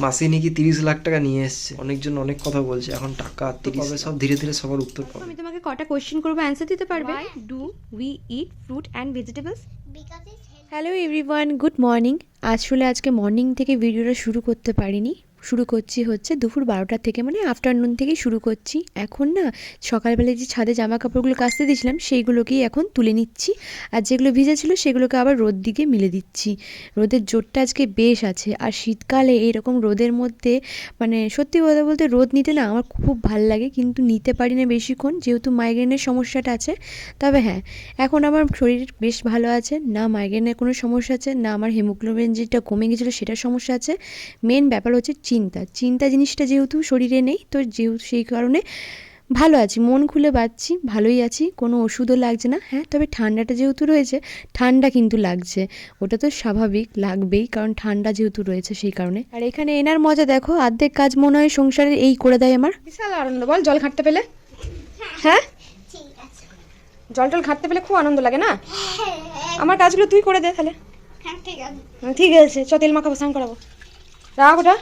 মাসি নাকি তিরিশ লাখ টাকা নিয়ে এসছে। অনেকজন অনেক কথা বলছে এখন টাকা তিরিশ সব ধীরে ধীরে সবার উত্তর পাবে। আমি তোমাকে কটা কোশ্চেন করব অ্যান্সার দিতে পারবে? Do we eat fruit and vegetables. Hello everyone good morning আসলে আজকে মর্নিং থেকে ভিডিওটা শুরু করতে পারিনি। শুরু করছি হচ্ছে দুপুর বারোটার থেকে মানে আফটারনুন থেকেই শুরু করছি। এখন না, সকালবেলায় যে ছাদে জামা কাপড়গুলো কাচতে দিয়েছিলাম, সেইগুলোকেই এখন তুলে নিচ্ছি। আর যেগুলো ভিজে ছিল, সেগুলোকে আবার রোদ দিকে মিলে দিচ্ছি। রোদের জোরটা আজকে বেশ আছে। আর শীতকালে এরকম রোদের মধ্যে মানে সত্যি কথা বলতে রোদ নিতে না আমার খুব ভালো লাগে, কিন্তু নিতে পারি না বেশিক্ষণ। যেহেতু মাইগ্রেনের সমস্যাটা আছে, তবে হ্যাঁ এখন আমার শরীর বেশ ভালো আছে। না মাইগ্রেনের কোনো সমস্যা আছে, না আমার হেমোগ্লোবিন যেটা কমে গেছিল সেটার সমস্যা আছে। মেন ব্যাপার হচ্ছে চিন্তা। চিন্তা জিনিসটা যেহেতু শরীরে নেই তো যেহেতু সেই কারণে ভালো আছি। মন খুলে বাঁচছি ভালোই আছি কোনো ওষুধও লাগছে না। হ্যাঁ তবে ঠান্ডাটা যেহেতু রয়েছে ঠান্ডা কিন্তু লাগছে। ওটা তো স্বাভাবিক লাগবেই কারণ ঠান্ডা যেহেতু রয়েছে সেই কারণে। আর এখানে এনার মজা দেখো অর্ধেক কাজ মনে হয় সংসারের এই করে দেয় আমার। বিশাল আনন্দ বল জল ঘাটতে পেলে? হ্যাঁ? জল টল ঘাটতে পেলে খুব আনন্দ লাগে না? আমার কাজগুলো তুই করে দে তাহলে। হ্যাঁ ঠিক আছে। ঠিক আছে চ তেল মাখাবো স্নান করাবো। রাখ ওটা।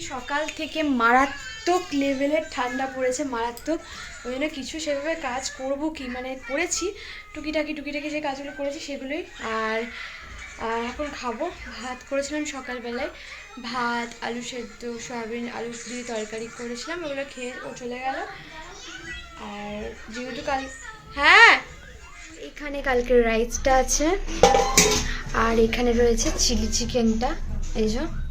সকাল থেকে মারাত্মক লেভেলের ঠান্ডা পড়েছে, মারাত্মক। ওই জন্য কিছু সেভাবে কাজ করব কি মানে করেছি, টুকিটাকি টুকিটাকি যে কাজগুলো করেছি সেগুলোই। আর এখন খাব। ভাত করেছিলাম সকালবেলায়। ভাত, আলু সেদ্ধ, সয়াবিন, আলু দিয়ে তরকারি করেছিলাম, ওগুলো খেয়ে ও চলে গেল। আর যেহেতু কাল হ্যাঁ এখানে কালকের রাইসটা আছে। আর এখানে রয়েছে চিলি চিকেনটা। এই যে। তবে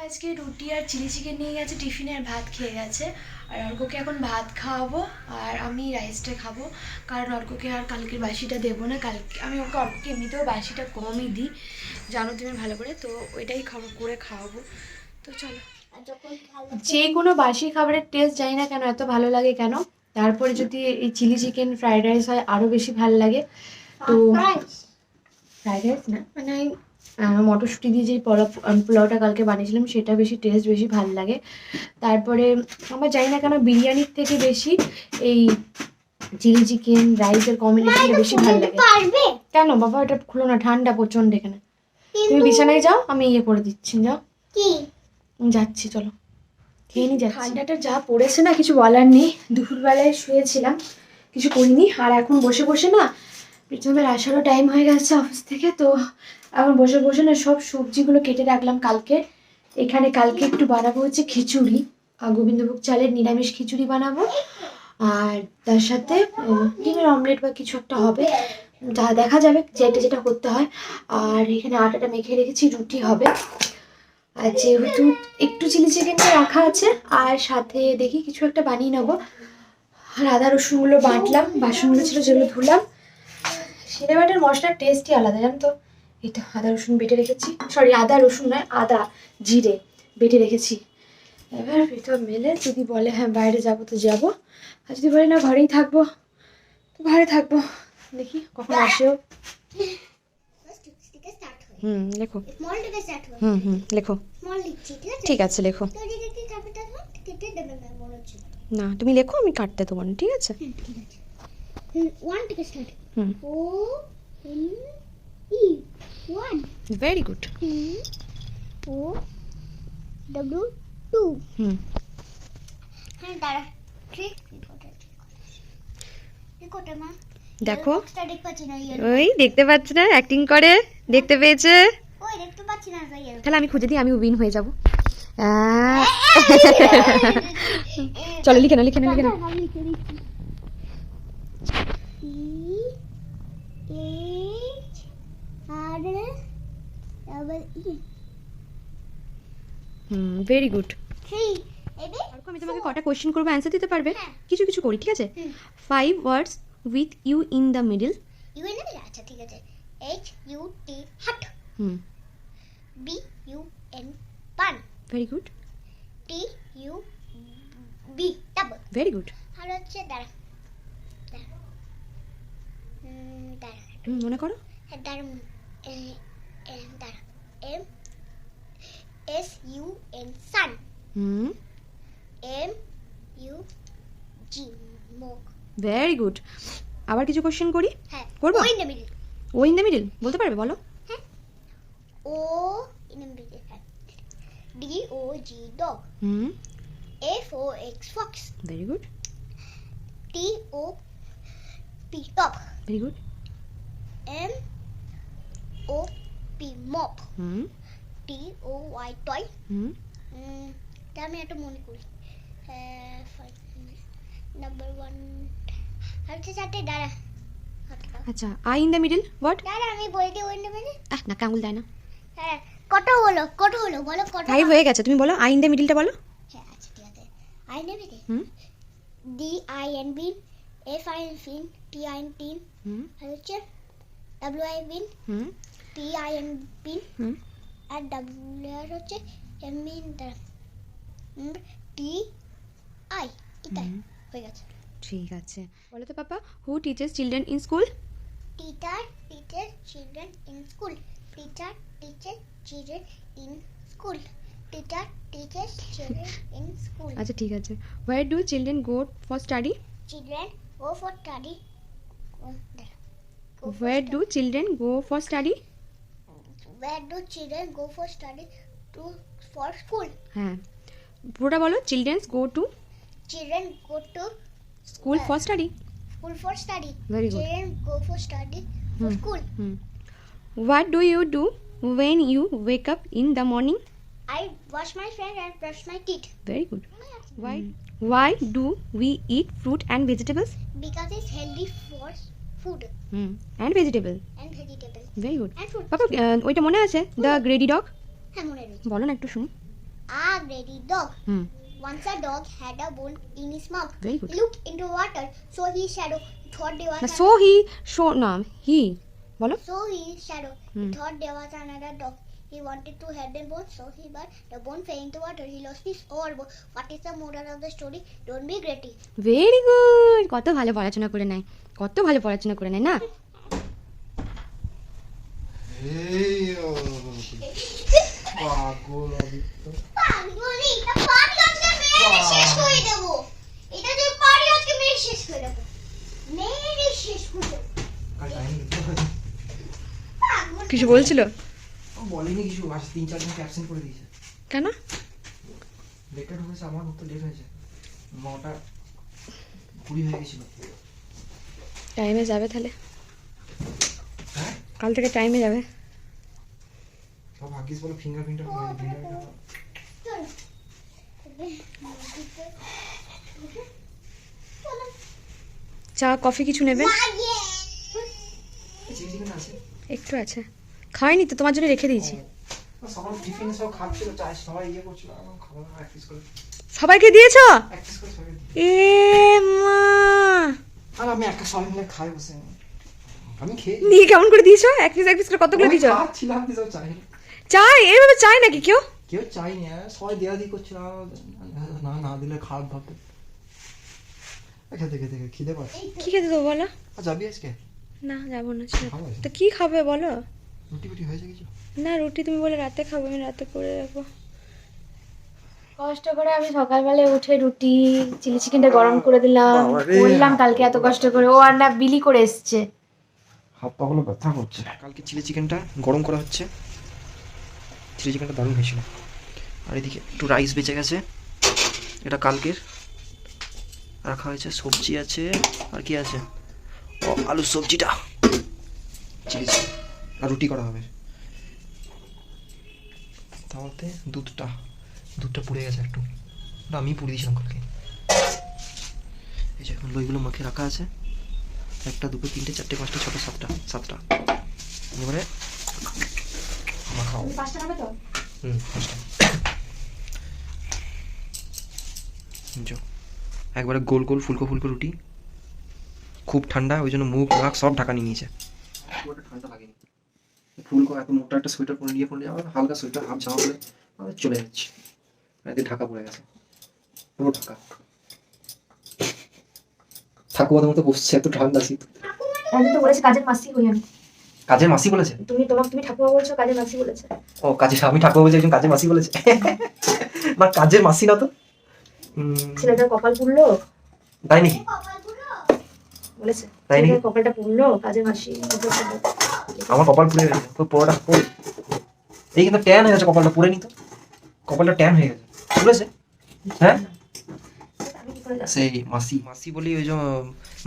আজকে রুটি আর চিলি চিকেন নিয়ে গেছে টিফিনে আর ভাত খেয়ে গেছে। আর অর্ককে এখন ভাত খাওয়াবো আর আমি রাইসটা খাব। কারণ অর্ককে আর কালকের বাসিটা দেবো না কালকে আমি ওকে অর্ককে এমনিতেও বাসিটা কমই দিই। জানো তুমি ভালো করে তো ওইটাই খাব করে খাওয়াবো। তো চলো। যে কোনো বাসি খাবারের টেস্ট জানি না কেন এত ভালো লাগে কেন? তারপরে যদি এই চিলি চিকেন ফ্রাইড রাইস হয় আরও বেশি ভালো লাগে। তো. ফ্রাইড রাইস না মানে মটরশুঁটি দিয়ে যে পোলাও পোলাওটা কালকে বানিয়েছিলাম সেটা বেশি টেস্ট বেশি ভালো লাগে। তারপরে আমার জানি না কেন বিরিয়ানির থেকে বেশি এই চিলি চিকেন রাইসের কম্বিনেশনটা বেশি ভালো লাগে। পারবে? কেন? বাবা এটা খুলো না ঠান্ডা প্রচণ্ড এখানে। তুমি বিছানায় যাও আমি ইয়ে করে দিচ্ছি যাও। কি? যাচ্ছি চলো। খেয়ে নি যাচ্ছি। ঠান্ডাটা যা পড়েছে না কিছু বলার নেই। দুপুরবেলায় শুয়েছিলাম কিছু করিনি। আর এখন বসে বসে না প্রথমের আসারও টাইম হয়ে গেছে অফিস থেকে, তো এখন বসে বসে না সব সবজিগুলো কেটে রাখলাম কালকে। এখানে কালকে একটু বানাবো হচ্ছে খিচুড়ি গোবিন্দভোগ চালের নিরামিষ খিচুড়ি বানাবো। আর তার সাথে ডিমের অমলেট বা কিছু একটা হবে। যা দেখা যাবে, যেটা যেটা করতে হয়। আর এখানে আটাটা মেখে রেখেছি, রুটি হবে। আর যেহেতু একটু চিলি চিকেনটা রাখা আছে, আর সাথে দেখি কিছু একটা বানিয়ে নেব। আর আদা রসুনগুলো বাটলাম, বাসনগুলো ছিল যেগুলো ধুলাম। শিলে বাটার মশলার টেস্টই আলাদা জানো তো? তো আদা রসুন বেটে রেখেছি। সরি আদা রসুন নয় আদা জিরে বেটে রেখেছি। এবার ভিতর মেলে যদি বলে হ্যাঁ বাইরে যাব তো যাব। আর যদি বলে না ঘরেই থাকব। তো ঘরে থাকব। দেখি কখন আসেও হুম লেখো। স্মল থেকে স্টার্ট হুম হুম লেখো। ঠিক আছে লেখো। না হচ্ছে না তুমি লেখো আমি কাটতে দেবো না ঠিক আছে? ঠিক আছে। ওয়ান থেকে start hmm O N E one very good O W two hmm হ্যাঁ দাঁড়া ঠিক দেখো না ইয়ে ওই দেখতে পাচ্ছি না অ্যাক্টিং করে দেখতে পেয়েছে না ইয়ে তাহলে আমি খুঁজে দিই আমি উইন হয়ে যাব চলো লিখে নাও লিখে নাও লিখে নাও আমি লিখে দিচ্ছি E H R double E hmm very good AB আমি তোমাকে কটা কোশ্চেন করব অ্যান্সার দিতে পারবে? হ্যাঁ। কিছু কিছু করি ঠিক আছে? Five words with U in the middle U N A আচ্ছা ঠিক আছে। H U T hut. Hmm. B U N পান। Very good T U B double very good আর হচ্ছে দাঁড়া। দাঁড়া। হুম মনে করো? হ্যাঁ, দাঁড়া দাঁড়া। M S U N sun hmm M U G মুখ ভেরি গুড আবার কিছু কোশ্চেন করি? হ্যাঁ করব? ওই নেবে ও ইন দ্য মিডল বলতে পারবে বলো? O in a middle hand. D O G dog. Hmm. F O X fox. Very good T O P top. Very good M O T O Y toy. Hmm um, তা আমি একটা মনে করি। Number one হচ্ছে চারটে দাঁড়া। আচ্ছা। I in the middle what দাঁড়া আমি বলতে ওই নেবে না আহ নাকে আঙুল দেয় না। হ্যাঁ কত হলো? কত হলো? বলো কত ফাইভ হয়ে গেছে তুমি বলো আই ইন দ্য মিডলটা বলো। হ্যাঁ আচ্ছা ঠিক আছে। আই নেবে রে হুম? D I N bin F I N fin T I N tin hmm? আর হচ্ছে W I bin hmm? T I bin hmm R W আর হচ্ছে এম বিন টি আই এটাই। হয়ে গেছে ঠিক আছে বলো তো পাপা who teachers children in school Teacher teaches children in school. Teacher teaches children in school. Teacher teaches children in school. আচ্ছা ঠিক আছে where do children go for study Children go for study. Oh, there. Go for where study. Where do children go for study? To for school. হ্যাঁ পুরোটা বলো children's go to Children go to school for study school for study. Very good. Children go for study for Hmm. school. What do you do when you wake up in the morning I wash my face and brush my teeth very good why why do we eat fruit and vegetables because it's healthy for food and vegetable and vegetables very good and ওইটা মনে আছে the greedy dog হ্যাঁ মনে রয়েছে বলো না একটু শুনি A greedy dog. Hmm Once a dog had a bone in his mouth. Very good. He looked into water, so he shadow thought there was না an- সো হি শো বলো so he shadow Hmm. thought there was another dog. He wanted to have the bone, so he but the bone fell into water. He lost his whole bone. What is the moral of the story? Don't be greedy. Very good কত ভালো পড়াশোনা করে নেয় কত ভালো পড়াশোনা করে নেয় না পাগল অদিত্য। পাগল, এটা পারি আজকে মেরে শেষ করে দেবো। এটা যদি পারি আজকে মেরে শেষ করে দেবো। মেরে শেষ করে দেবো। কাল time দিতে হবে। পাগল। কিছু বলছিল বলেনি কিছু আজ তিন চার দিনকে অ্যাবসেন্ট করে দিয়েছে। কেন? লেটটা ঢুকেছে আমার মতো লেট হয়েছে। নটা কুড়ি হয়ে গেছিল। টাইমে যাবে তাহলে? হ্যাঁ? কাল থেকে টাইমে যাবে? সব ভাগ্যিস বলো ফিঙ্গার ফিঙ্গার চা কফি কিছু নেবে? একটু আছে। খাইনি তো তোমার জন্য রেখে দিয়েছি। সবাই ইয়ে সবাইকে দিয়েছ? সবাই এ মা। আর আমি একটা সবাই মিলে খাই বসে। আমি খেয়ে নিয়ে কেমন করে দিয়েছ? এক পিস এক পিস করে কতগুলো দিয়েছ? কিছু চাই চাই? চাই নাকি কেউ? কেউ চাই না সবাই দেওয়া দিয়ে করছিল না না দিলে খারাপ ভাববে। খেতে খেতে খেতে খিদে পাচ্ছে। কি খেতে দেবো বলো? যাবি আজকে? না যাব না তো কি খাবে বলো? রুটি হয়েছে কিছু? না রুটি তুমি বলে রাতে খাব আমি রাতে করে রাখব। কষ্ট করে আমি সকালবেলায় উঠে রুটি চিলি চিকেনটা গরম করে দিলাম। করলাম কালকে এত কষ্ট করে ও আর না বিলি করে এসছে। হাত পাগুলো ব্যথা করছে। কালকে চিলি চিকেনটা গরম করা হচ্ছে। চিলি চিকেনটা দারুণ হয়েছিল। আর এদিকে একটু রাইস বেঁচে গেছে। এটা কালকের। রাখা হয়েছে সবজি আছে। আর কি আছে? ও আলুর সবজিটা। Chilli chicken. রুটি করা হবে। তাওয়াতে দুধটা দুধটা পুড়ে গেছে একটু। ওটা আমি পুড়ে দিয়েছিলাম কালকে। এই যে এখন লইগুলো মাখে রাখা আছে। একটা দুটো তিনটে চারটে পাঁচটা ছটা সাতটা সাতটা। এবারে মাখাও হুম পাঁচটা। একবারে গোল গোল ফুলকো ফুলকো রুটি। খুব ঠান্ডা ওই জন্য মুখ নাক সব ঢাকা নিয়ে নিয়েছে। ঠান্ডা লাগেনি। ফুলকো এত মোটা একটা সোয়েটার পরে নিয়ে পড়লে আবার হালকা সোয়েটার হাফ জামা পরে আবার চলে যাচ্ছে। এদিকে ঢাকা পড়ে গেছে। পুরো ঢাকা। ঠাকুমাদের মতো বসছে এত ঠান্ডা শীত আমি তো বলেছি কাজের মাসি হই আমি। কাজের মাসি বলেছে? তুমি তোমার তুমি ঠাকুমা বলছো কাজের মাসি বলেছে। ও কাজে আমি ঠাকুর বলছি একজন কাজের মাসি বলেছে। আমার কাজের মাসি না তো? ছেলেটার কপাল পুড়লো? তাই নাকি? বলেছে। তাই নাকি? কপালটা পুড়লো? কাজের মাসি। আমার কপাল পুড়ে গেছে। তো পুরোটা পুরো এই কিন্তু ট্যান হয়ে গেছে কপালটা পরে নিত কপালটা ট্যান হয়ে গেছে। বুঝেছে হ্যাঁ? সেই মাসি মাসি বলি ওই যে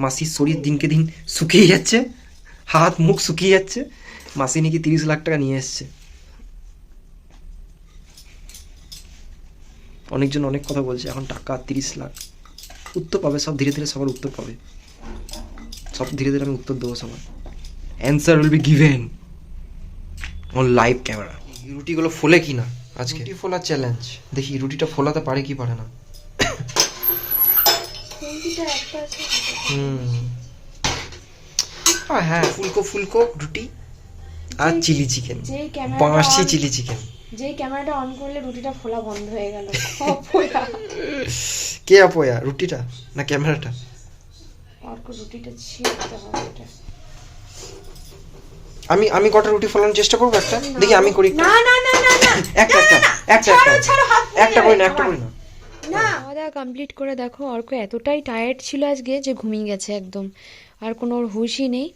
মাসির শরীর দিনকে দিন শুকিয়ে যাচ্ছে, হাত মুখ শুকিয়ে যাচ্ছে। মাসি নাকি তিরিশ লাখ টাকা নিয়ে এসছে। অনেকজন অনেক কথা বলছে, এখন টাকা তিরিশ লাখ। উত্তর পাবে, সব ধীরে ধীরে সবার উত্তর পাবে। সব ধীরে ধীরে আমি উত্তর দেবো সবার। Answer will be given on live camera রুটিগুলো ফোলে কি না? আজকে। রুটি ফোলা চ্যালেঞ্জ দেখি রুটিটা ফোলাতে পারে কি পারে না। হুম। হ্যাঁ ফুলকো ফুলকো রুটি আর চিলি চিকেন। যেই বাঁশি চিলি চিকেন। যেই ক্যামেরাটা অন করলে রুটিটা ফোলা বন্ধ হয়ে গেল। কে আপয়া রুটিটা না ক্যামেরাটা? অর্ক রুটিটা ছিঁড়তে হবে এটা। আমি আমি কটা রুটি ফোলানোর চেষ্টা করব একটা? দেখি আমি করি একটা। না না না না একটা একটা একটা একটা করি না একটা করি না। না। খাওয়া দাওয়া কমপ্লিট করে দেখো অর্ক এতটাই টায়ার্ড ছিল আজকে যে ঘুমিয়ে গেছে একদম। আর কোনো ওর হুশই নেই।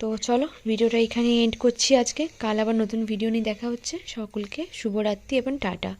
তো চলো ভিডিওটা এখানে এন্ড করছি আজকে। কাল আবার নতুন ভিডিও নিয়ে দেখা হচ্ছে। সকলকে শুভরাত্রি এবং টাটা।